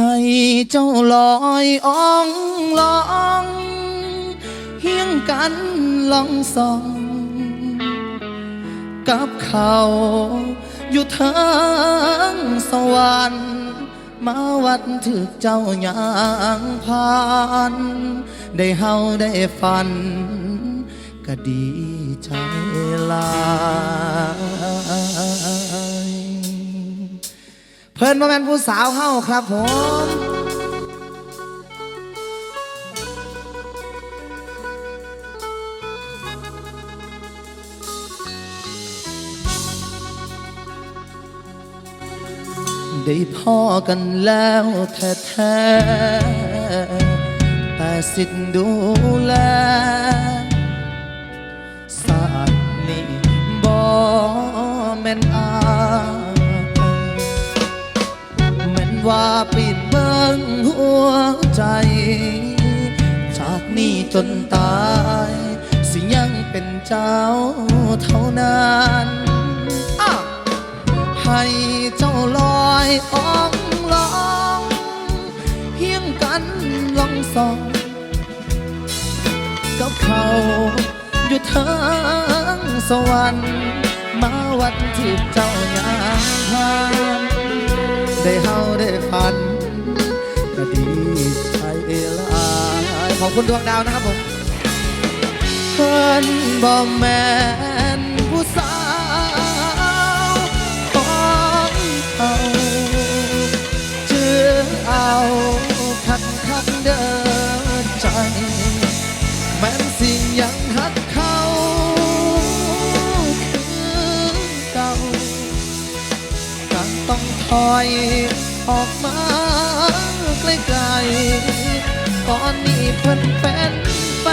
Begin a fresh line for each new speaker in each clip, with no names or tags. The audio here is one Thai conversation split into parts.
ให้เจ้าลอยอ่องลองเฮียงกันลองสองกับเขาอยู่ทางสวรรค์มาวัดถึกเจ้าอยางผ่านได้เฮาได้ฝัน ก็ดีใจ เพิ่นมาเป็นผู้สาวเฮาครับผมได้พ่อกันแล้วแท้ๆแต่สิทธิ์ดูแลสาดนี่บ่แม่นอา ว่าปิดเบิ้งหัวใจ จากนี้จนตาย สิยังเป็นเจ้าเท่านั้นให้เจ้าลอยอ่องลองเพียงกันลองสองกับเขาอยู่ทางสวรรค์มาวันที่เจ้าอยางผ่าน ได้เฮาได้ฝันก็ดีใจหลายขอบคุณดวงดาวนะครับผมเพิ่นบ่แม่นผู้สา ต้อยออกมาไกลๆก่อนนี้เพิ่นเป็นแฟ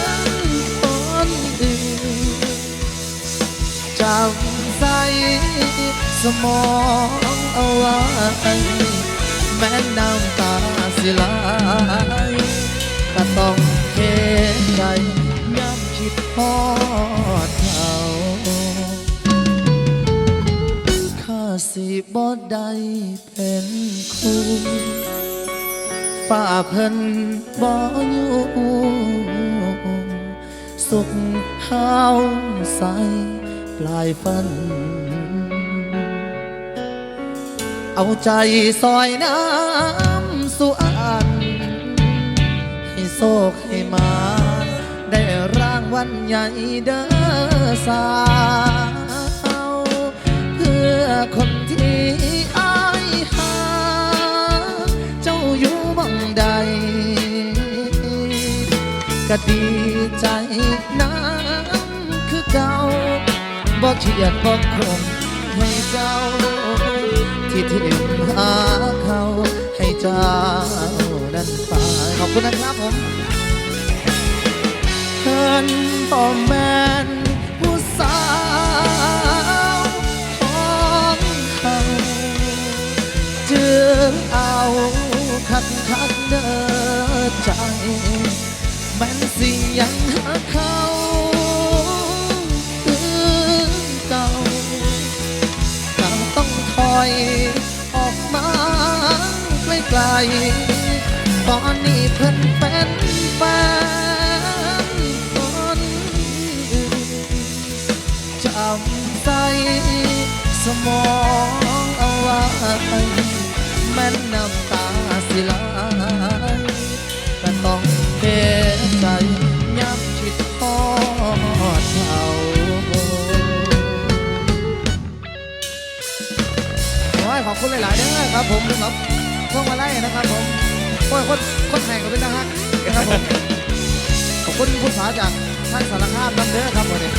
นคนอื่นจำใส่สมองเอาไว้แม้น้ำตาสิไหลก็ต้องเทใจย้ำคิดพอ บ่ได้เป็นคู่ฝ่าเพิ่นบ่อยู่สุขเฮาใสปลายฟัน เอาใจซอยน้ำสุอัน ให้โศกให้มา ได้ร่างวันใหญ่เด้อสา ดีใจน้ำคือเก่าบอกเขียดบอกคงให้เจ้า ที่ถิ่มหาเขาให้เจ้านั้นไปขอบคุณนะครับผมเพิ่นต่อแมนผู้สาวของเขาเจือเอาคักคักเดินใจ ม่นสิยังหาเขาคือเก่าต่างต้องถอยออกมาไกลๆตอนนี้เพิ่นเป็นแฟนคนอื่นจำใส่สมองเอาไว้แม่นน้ำตาสิลก็ ครับผมครับพวกมาไล่นะครับผมโอ้ยคนคนแข่งก็เป็นทหารนะครับผมขอบคุณผู้สาจากท่านสารคามน้ำเด้อครับวันนี้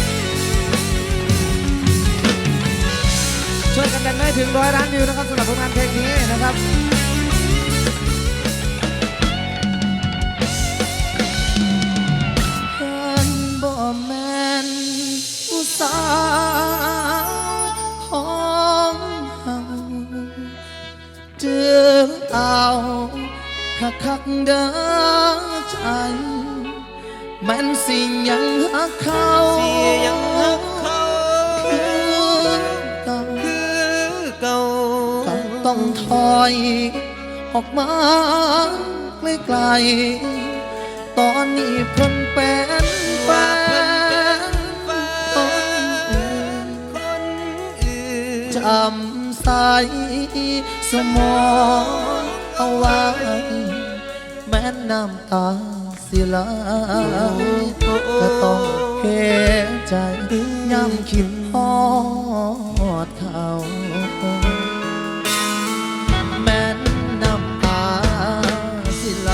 ช่วยกันดันให้ถึงร้อยล้านวิวนะครับสำหรับผลงานเพลงนี้นะครับเพิ่นบ่แม่นผู้สา คักคักๆเด้อใจแม่นสิยังหักเขา
สิยังหักเขา
คือเก่า
คือเก่า
ก็ต้องถอยออกมาไกลๆตอนนี้เพิ่นเป็นแฟนคนอื่น
คนอื่น
จำใส่สมองเอาไว้แม้น้ำตาสิไหลก็ต้องเห็นใจย้ำคิดฮอดเขาแม้น้ำตาสิไหล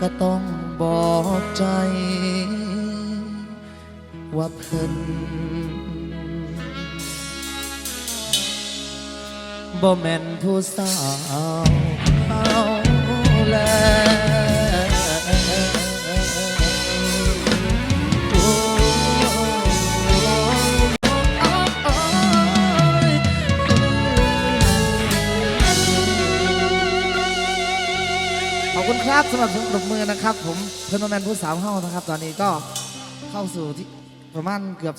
ก็ต้องบอกใจ ว่าเพิ่นบ่แม่นผู้สาว อบคุณครับสำหรับเสียงปรบมือนะครับ ผมเพื่อนแมนผู้สาวเฮานะครับ ตอนนี้ก็เข้าสู่ที่ประมาณเกือบ